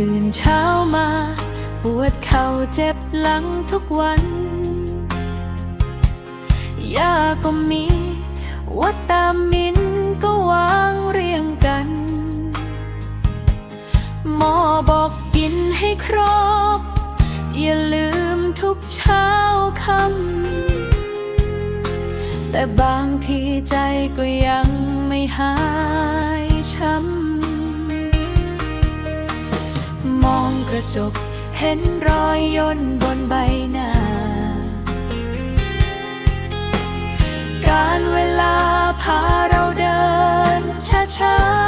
ตื่นเช้ามา ปวดเข่าเจ็บหลังทุกวันยาก็มีวัตามินก็วางเรียงกัน หมอบอกกินให้ครบ อย่าลืมทุกเช้าคำแต่บางทีใจก็ยังไม่หายช้ำ ระจก เห็นรอยย่นบนใบหน้า การเวลาพาเราเดินช้าๆ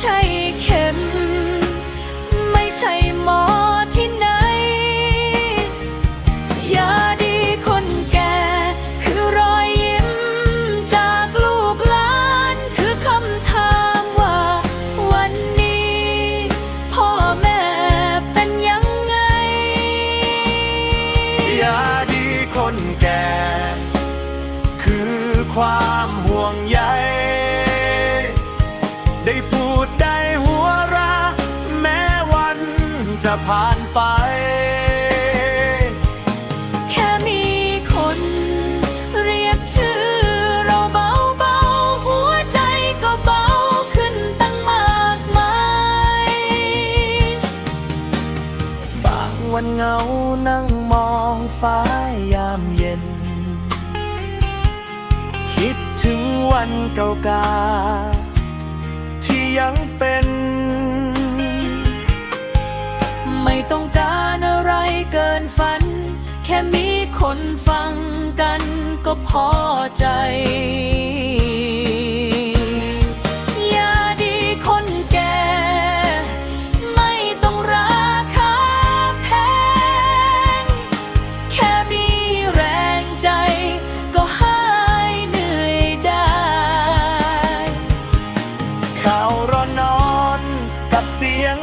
ใช่เข็ม ไม่ใช่หมอที่ไหน ยาดีคนแก่ คือรอยยิ้มจากลูกหลาน คือคำถามว่า วันนี้ พ่อแม่เป็นยังไง ยาดีคน จะผ่านไป แค่มีคนเรียกชื่อเราเบาๆ หัวใจก็เบาขึ้นตั้งมากมายบางวันเหงานั่งมองฟ้ายามเย็น คิดถึงวันเก่าๆที่ยังเป็น ก็พอใจ ยาดีคนแก่ ไม่ต้องราคาแพง แค่มีแรงใจก็หายเหนื่อยได้ ข่าวรอนอนกับเสียง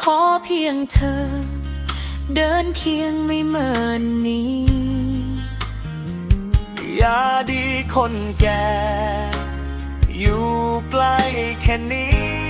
ขอเพียงเธอ เดินเคียงไม่เหมือนนี้ยาดีคนแก่ อยู่ใกล้แค่นี้